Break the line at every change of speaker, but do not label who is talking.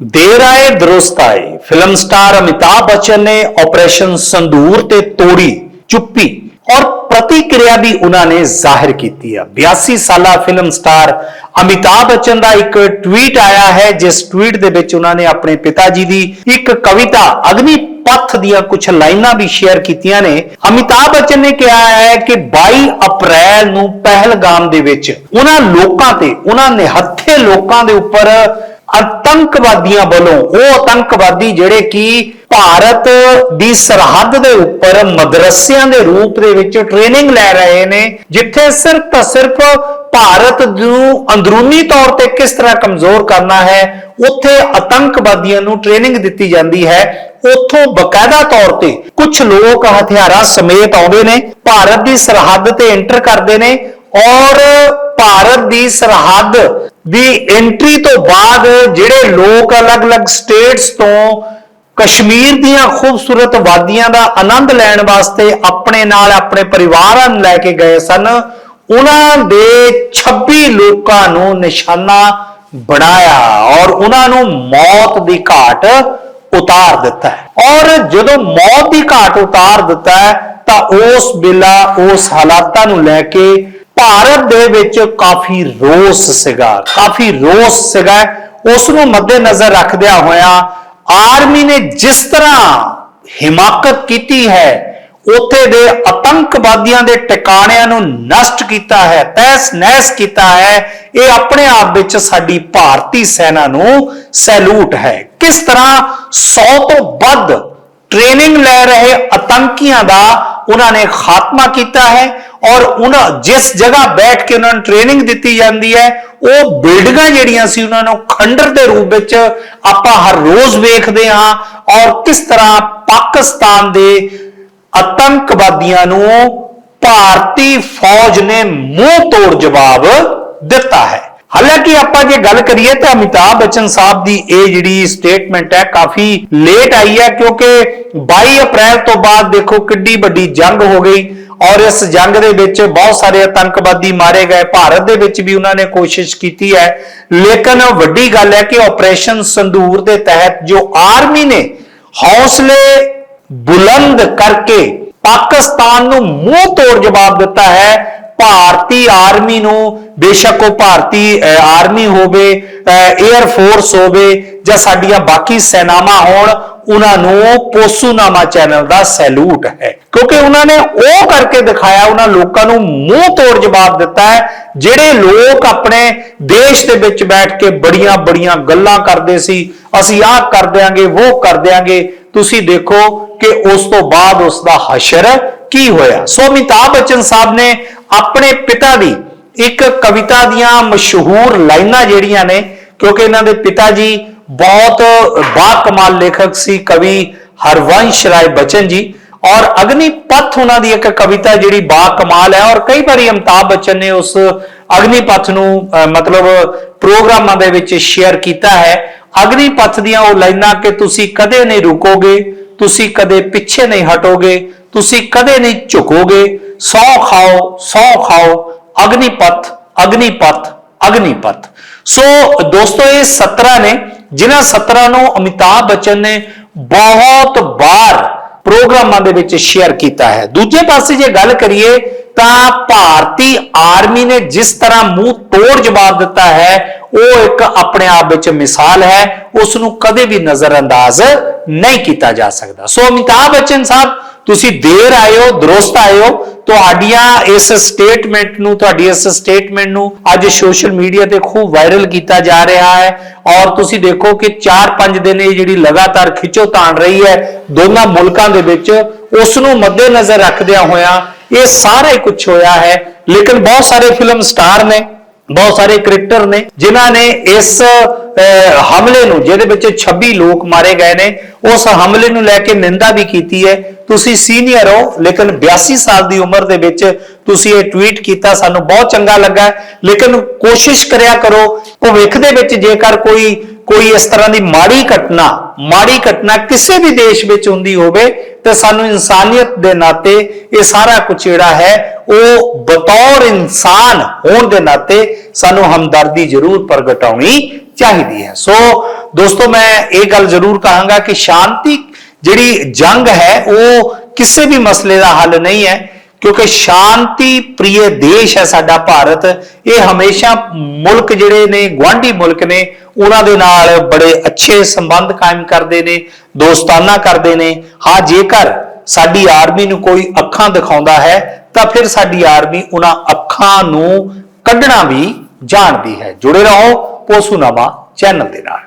ਦੇਰ ਆਏ ਦਰੁਸਤ ਆਏ ਫਿਲਮ ਸਟਾਰ ਅਮਿਤਾਭ ਬੱਚਨ ਨੇ ਆਪਰੇਸ਼ਨ ਸੰਦੂਰ ਤੇ ਤੋੜੀ, ਚੁੱਪੀ ਔਰ ਪ੍ਰਤੀਕਿਰਿਆ ਵੀ ਉਹਨਾਂ ਨੇ ਜ਼ਾਹਿਰ ਕੀਤੀ ਆ। 82 ਸਾਲਾ ਫਿਲਮ ਸਟਾਰ ਅਮਿਤਾਭ ਬੱਚਨ ਦਾ ਇੱਕ ਟਵੀਟ ਆਇਆ ਹੈ, ਜਿਸ ਟਵੀਟ ਦੇ ਵਿੱਚ ਉਹਨਾਂ ਨੇ ਆਪਣੇ ਪਿਤਾ ਜੀ ਦੀ ਇੱਕ ਕਵਿਤਾ, ਅਗਨੀ ਪੱਥ ਦੀਆਂ ਕੁਝ ਲਾਈਨਾਂ ਵੀ ਸ਼ੇਅਰ ਕੀਤੀਆਂ ਨੇ। ਅਮਿਤਾਭ ਬੱਚਨ ਨੇ ਕਿਹਾ ਹੈ ਕਿ 22 ਅਪ੍ਰੈਲ ਨੂੰ ਪਹਿਲਗਾਮ ਦੇ ਵਿੱਚ ਉਹਨਾਂ ਲੋਕਾਂ ਤੇ, ਉਹਨਾਂ ਨਿਹੱਥੇ ਲੋਕਾਂ ਦੇ ਉੱਪਰ ਆਤੰਕਵਾਦੀਆਂ ਵੱਲੋਂ, ਉਹ ਆਤੰਕਵਾਦੀ ਜਿਹੜੇ ਕਿ ਭਾਰਤ ਦੀ ਸਰਹੱਦ ਦੇ ਉੱਪਰ ਮਦਰਸਿਆਂ ਦੇ ਰੂਪ ਦੇ ਵਿੱਚ ਟ੍ਰੇਨਿੰਗ ਲੈ ਰਹੇ ਨੇ, ਜਿੱਥੇ ਸਿਰਫ ਤਾਂ ਸਿਰਫ ਭਾਰਤ ਨੂੰ ਅੰਦਰੂਨੀ ਤੌਰ ਤੇ ਕਿਸ ਤਰ੍ਹਾਂ ਕਮਜ਼ੋਰ ਕਰਨਾ ਹੈ, ਉੱਥੇ ਆਤੰਕਵਾਦੀਆਂ ਨੂੰ ਟ੍ਰੇਨਿੰਗ ਦਿੱਤੀ ਜਾਂਦੀ ਹੈ। ਉੱਥੋਂ ਬਕਾਇਦਾ ਤੌਰ ਤੇ ਕੁਝ ਲੋਕ ਹਥਿਆਰਾਂ ਸਮੇਤ ਆਉਂਦੇ ਨੇ, ਭਾਰਤ ਦੀ ਸਰਹੱਦ ਤੇ ਐਂਟਰ ਕਰਦੇ ਨੇ ਔਰ ਭਾਰਤ ਦੀ ਸਰਹੱਦ ਦੀ ਐਂਟਰੀ ਤੋਂ ਬਾਅਦ ਜਿਹੜੇ ਲੋਕ ਅਲੱਗ-ਅਲੱਗ ਸਟੇਟਸ ਤੋਂ ਕਸ਼ਮੀਰ ਦੀਆਂ ਖੂਬਸੂਰਤ ਵਾਦੀਆਂ ਦਾ ਆਨੰਦ ਲੈਣ ਵਾਸਤੇ ਆਪਣੇ ਨਾਲ ਆਪਣੇ ਪਰਿਵਾਰਾਂ ਨੂੰ ਲੈ ਕੇ ਗਏ ਸਨ, ਉਹਨਾਂ ਦੇ 26 ਲੋਕਾਂ ਨੂੰ ਨਿਸ਼ਾਨਾ ਬਣਾਇਆ ਔਰ ਉਹਨਾਂ ਨੂੰ ਮੌਤ ਦੀ ਘਾਟ ਉਤਾਰ ਦਿੱਤਾ ਹੈ। ਔਰ ਜਦੋਂ ਮੌਤ ਦੀ ਘਾਟ ਉਤਾਰ ਦਿੱਤਾ ਤਾਂ ਉਸ ਵੇਲਾ ਉਸ ਹਾਲਾਤਾਂ ਨੂੰ ਲੈ ਕੇ ਭਾਰਤ ਦੇ ਵਿੱਚ ਕਾਫੀ ਰੋਸ ਸੀਗਾ, ਕਾਫੀ ਰੋਸ ਸੀਗਾ। ਉਸ ਨੂੰ ਮੱਦੇਨਜ਼ਰ ਰੱਖਦਿਆਂ ਹੋਇਆ ਆਰਮੀ ਨੇ ਜਿਸ ਤਰ੍ਹਾਂ ਹਿਮਾਕਤ ਕੀਤੀ ਹੈ, ਉੱਥੇ ਦੇ ਆਤੰਕਵਾਦੀਆਂ ਦੇ ਟਿਕਾਣਿਆਂ ਨੂੰ ਨਸ਼ਟ ਕੀਤਾ ਹੈ ਤੈਸ ਨਹਿਸ ਕੀਤਾ ਹੈ, ਇਹ ਆਪਣੇ ਆਪ ਵਿੱਚ ਸਾਡੀ ਭਾਰਤੀ ਸੈਨਾ ਨੂੰ ਸੈਲੂਟ ਹੈ। ਕਿਸ ਤਰ੍ਹਾਂ 100 ਤੋਂ ਵੱਧ ਟ੍ਰੇਨਿੰਗ ਲੈ ਰਹੇ ਆਤੰਕੀਆਂ ਦਾ ਉਹਨਾਂ ਨੇ ਖਾਤਮਾ ਕੀਤਾ ਹੈ ਔਰ ਉਹਨਾਂ ਜਿਸ ਜਗ੍ਹਾ ਬੈਠ ਕੇ ਉਹਨਾਂ ਨੂੰ ਟ੍ਰੇਨਿੰਗ ਦਿੱਤੀ ਜਾਂਦੀ ਹੈ, ਉਹ ਬਿਲਡਿੰਗਾਂ ਜਿਹੜੀਆਂ ਸੀ ਉਹਨਾਂ ਨੂੰ ਖੰਡਰ ਦੇ ਰੂਪ ਵਿੱਚ ਆਪਾਂ ਹਰ ਰੋਜ਼ ਵੇਖਦੇ ਹਾਂ ਔਰ ਕਿਸ ਤਰ੍ਹਾਂ ਪਾਕਿਸਤਾਨ ਦੇ ਆਤੰਕਵਾਦੀਆਂ ਨੂੰ ਭਾਰਤੀ ਫੌਜ ਨੇ ਮੂੰਹ ਤੋੜ ਜਵਾਬ ਦਿੱਤਾ ਹੈ। ਹਾਲਾਂਕਿ ਆਪਾਂ ਜੇ ਗੱਲ ਕਰੀਏ ਤਾਂ ਅਮਿਤਾਭ ਬੱਚਨ ਸਾਹਿਬ ਦੀ ਇਹ ਜਿਹੜੀ ਸਟੇਟਮੈਂਟ ਹੈ ਕਾਫੀ ਲੇਟ ਆਈ ਹੈ ਕਿਉਂਕਿ 22 ਅਪ੍ਰੈਲ ਤੋਂ ਬਾਅਦ ਦੇਖੋ ਕਿੱਡੀ ਵੱਡੀ ਜੰਗ ਹੋ ਗਈ ਔਰ ਇਸ ਜੰਗ ਦੇ ਵਿੱਚ ਬਹੁਤ ਸਾਰੇ ਆਤੰਕਵਾਦੀ ਮਾਰੇ ਗਏ। ਭਾਰਤ ਦੇ ਵਿੱਚ ਵੀ ਉਹਨਾਂ ਨੇ ਕੋਸ਼ਿਸ਼ ਕੀਤੀ ਹੈ। ਲੇਕਿਨ ਵੱਡੀ ਗੱਲ ਹੈ ਕਿ ਆਪਰੇਸ਼ਨ ਸੰਦੂਰ ਦੇ ਤਹਿਤ ਜੋ ਆਰਮੀ ਨੇ ਹੌਸਲੇ ਬੁਲੰਦ ਕਰਕੇ ਪਾਕਿਸਤਾਨ ਨੂੰ ਮੂੰਹ ਤੋੜ ਜਵਾਬ ਦਿੱਤਾ ਹੈ। ਭਾਰਤੀ ਆਰਮੀ ਨੂੰ, ਬੇਸ਼ੱਕ ਉਹ ਭਾਰਤੀ ਆਰਮੀ ਹੋਵੇ 에ਅਰ ਫੋਰਸ ਹੋਵੇ ਜਾਂ ਸਾਡੀਆਂ ਬਾਕੀ ਸੈਨਾਵਾਂ ਹੋਣ, ਉਹਨਾਂ ਨੂੰ ਪੋਸੂਨਾਮਾ ਚੈਨਲ ਦਾ ਸੈਲੂਟ ਹੈ। ਕਿਉਂਕਿ ਉਹਨਾਂ ਨੇ ਉਹ ਕਰਕੇ ਦਿਖਾਇਆ, ਉਹਨਾਂ ਲੋਕਾਂ ਨੂੰ ਮੂੰਹ ਤੋੜ ਜਵਾਬ ਦਿੱਤਾ ਹੈ, ਜਿਹੜੇ ਲੋਕ ਆਪਣੇ ਦੇਸ਼ ਦੇ ਵਿੱਚ ਬੈਠ ਕੇ ਬੜੀਆਂ ਬੜੀਆਂ ਗੱਲਾਂ ਕਰਦੇ ਸੀ, ਅਸੀਂ ਆਹ ਕਰ ਦਿਆਂਗੇ, ਉਹ ਕਰ ਦਿਆਂਗੇ, ਤੁਸੀਂ ਦੇਖੋ ਕਿ ਉਸ ਤੋਂ ਬਾਅਦ ਉਸ ਦਾ ਹਸ਼ਰ ਕੀ ਹੋਇਆ। ਸੋ ਅਮਿਤਾਭ ਬੱਚਨ ਸਾਹਿਬ ਨੇ ਆਪਣੇ ਪਿਤਾ ਦੀ ਇੱਕ ਕਵਿਤਾ ਦੀਆਂ ਮਸ਼ਹੂਰ ਲਾਈਨਾਂ ਜਿਹੜੀਆਂ ਨੇ, ਕਿਉਂਕਿ ਇਹਨਾਂ ਦੇ ਪਿਤਾ ਜੀ ਬਹੁਤ ਬਾ ਕਮਾਲ ਲੇਖਕ ਸੀ, ਕਵੀ ਹਰਵੰਸ਼ ਰਾਏ ਬਚਨ ਜੀ। ਔਰ ਅਗਨੀਪਥ ਉਹਨਾਂ ਦੀ ਇੱਕ ਕਵਿਤਾ ਜਿਹੜੀ ਬਾ ਕਮਾਲ ਹੈ, ਔਰ ਕਈ ਵਾਰੀ ਅਮਿਤਾਭ ਬੱਚਨ ਨੇ ਉਸ ਅਗਨੀਪਥ ਨੂੰ ਮਤਲਬ ਪ੍ਰੋਗਰਾਮਾਂ ਦੇ ਵਿੱਚ ਸ਼ੇਅਰ ਕੀਤਾ ਹੈ। ਅਗਨੀਪਥ ਦੀਆਂ ਉਹ ਲਾਈਨਾਂ ਕਿ ਤੁਸੀਂ ਕਦੇ ਨਹੀਂ ਰੁਕੋਗੇ, ਤੁਸੀਂ ਕਦੇ ਪਿੱਛੇ ਨਹੀਂ ਹਟੋਗੇ ਤੁਸੀਂ ਕਦੇ ਨਹੀਂ ਝੁਕੋਗੇ। ਸੌ ਖਾਓ ਸੌ ਖਾਓ, ਅਗਨੀਪਥ ਅਗਨੀਪਥ ਅਗਨੀਪਥ। ਸੋ ਦੋਸਤੋ, ਇਹ 17 ਨੇ, ਜਿਨ੍ਹਾਂ 17 ਨੂੰ ਅਮਿਤਾਭ ਬੱਚਨ ਨੇ ਬਹੁਤ ਵਾਰ ਪ੍ਰੋਗਰਾਮਾਂ ਦੇ ਵਿੱਚ ਸ਼ੇਅਰ ਕੀਤਾ ਹੈ। ਦੂਜੇ ਪਾਸੇ ਜੇ ਗੱਲ ਕਰੀਏ, ਤਾਂ ਭਾਰਤੀ ਆਰਮੀ ਨੇ ਜਿਸ ਤਰ੍ਹਾਂ ਮੂੰਹ ਤੋੜ ਜਵਾਬ ਦਿੱਤਾ ਹੈ, ਉਹ ਇੱਕ ਆਪਣੇ ਆਪ ਵਿੱਚ ਮਿਸਾਲ ਹੈ। ਉਸ ਨੂੰ ਕਦੇ ਵੀ ਨਜ਼ਰਅੰਦਾਜ਼ ਨਹੀਂ ਕੀਤਾ ਜਾ ਸਕਦਾ। ਸੋ ਅਮਿਤਾਭ ਬੱਚਨ ਸਾਹਿਬ ਤੁਸੀਂ ਦੇਰ ਆਏ ਹੋ ਦਰੁਸਤ ਆਏ ਹੋ ਤੁਹਾਡੀਆਂ ਇਸ ਸਟੇਟਮੈਂਟ ਨੂੰ, ਤੁਹਾਡੀ ਇਸ ਸਟੇਟਮੈਂਟ ਨੂੰ ਅੱਜ ਸੋਸ਼ਲ ਮੀਡੀਆ ਤੇ ਖੂਬ ਵਾਇਰਲ ਕੀਤਾ ਜਾ ਰਿਹਾ ਹੈ ਔਰ ਤੁਸੀਂ ਦੇਖੋ ਕਿ 4-5 ਦਿਨ ਇਹ ਜਿਹੜੀ ਲਗਾਤਾਰ ਖਿੱਚੋ ਤਾਣ ਰਹੀ ਹੈ, ਦੋਨਾਂ ਮੁਲਕਾਂ ਦੇ ਵਿੱਚ ਉਸ ਨੂੰ ਮੱਦੇਨਜ਼ਰ ਰੱਖਦਿਆਂ ਹੋਇਆਂ ਇਹ ਸਾਰਾ ਹੀ ਕੁਝ ਹੋਇਆ ਹੈ। ਲੇਕਿਨ ਬਹੁਤ ਸਾਰੇ ਫਿਲਮ ਸਟਾਰ ਨੇ, ਬਹੁਤ ਸਾਰੇ ਕ੍ਰਿਕਟਰ ਨੇ, ਜਿਨ੍ਹਾਂ ਨੇ ਇਸ ਹਮਲੇ ਨੂੰ, ਜਿਹਦੇ ਵਿੱਚ 26 ਲੋਕ ਮਾਰੇ ਗਏ ਨੇ, ਉਸ ਹਮਲੇ ਨੂੰ ਲੈ ਕੇ ਨਿੰਦਾ ਵੀ ਕੀਤੀ ਹੈ। ਤੁਸੀਂ ਸੀਨੀਅਰ ਹੋ, ਲੇਕਿਨ 82 ਸਾਲ ਦੀ ਉਮਰ ਦੇ ਵਿੱਚ ਤੁਸੀਂ ਇਹ ਟਵੀਟ ਕੀਤਾ, ਸਾਨੂੰ ਬਹੁਤ ਚੰਗਾ ਲੱਗਾ। ਲੇਕਿਨ ਕੋਸ਼ਿਸ਼ ਕਰਿਆ ਕਰੋ, ਭਵਿੱਖ ਦੇ ਵਿੱਚ ਜੇਕਰ ਕੋਈ ਕੋਈ ਇਸ ਤਰ੍ਹਾਂ ਦੀ ਮਾੜੀ ਘਟਨਾ ਮਾੜੀ ਘਟਨਾ ਕਿਸੇ ਵੀ ਦੇਸ਼ ਵਿੱਚ ਹੁੰਦੀ ਹੋਵੇ, ਤੇ ਸਾਨੂੰ ਇਨਸਾਨੀਅਤ ਦੇ ਨਾਤੇ ਇਹ ਸਾਰਾ ਕੁਝ ਜਿਹੜਾ ਹੈ, ਉਹ ਬਤੌਰ ਇਨਸਾਨ ਹੋਣ ਦੇ ਨਾਤੇ ਸਾਨੂੰ ਹਮਦਰਦੀ ਜ਼ਰੂਰ ਪ੍ਰਗਟਾਉਣੀ ਚਾਹੀਦੀ ਹੈ। ਸੋ, ਦੋਸਤੋ, ਮੈਂ ਇਹ ਗੱਲ ਜ਼ਰੂਰ ਕਹਾਂਗਾ ਕਿ ਸ਼ਾਂਤੀ ਜਿਹੜੀ ਜੰਗ ਹੈ, ਉਹ ਕਿਸੇ ਵੀ ਮਸਲੇ ਦਾ ਹੱਲ ਨਹੀਂ ਹੈ, ਕਿਉਂਕਿ ਸ਼ਾਂਤੀ ਪ੍ਰਿਯ ਦੇਸ਼ ਹੈ ਸਾਡਾ ਭਾਰਤ। ਇਹ ਹਮੇਸ਼ਾ ਮੁਲਕ ਜਿਹੜੇ ਨੇ ਗਵਾਂਢੀ ਮੁਲਕ ਨੇ, ਉਹਨਾਂ ਦੇ ਨਾਲ ਬੜੇ ਅੱਛੇ ਸੰਬੰਧ ਕਾਇਮ ਕਰਦੇ ਨੇ, ਦੋਸਤਾਨਾ ਕਰਦੇ ਨੇ। ਹਾਂ, ਜੇਕਰ ਸਾਡੀ ਆਰਮੀ ਨੂੰ ਕੋਈ ਅੱਖਾਂ ਦਿਖਾਉਂਦਾ ਹੈ, ਤਾਂ ਫਿਰ ਸਾਡੀ ਆਰਮੀ ਉਹਨਾਂ ਅੱਖਾਂ ਨੂੰ ਕੱਢਣਾ ਵੀ ਜਾਣਦੀ ਹੈ। ਜੁੜੇ ਰਹੋ ਪੋਸੂਨਾਮਾ ਚੈਨਲ ਦੇ ਨਾਲ।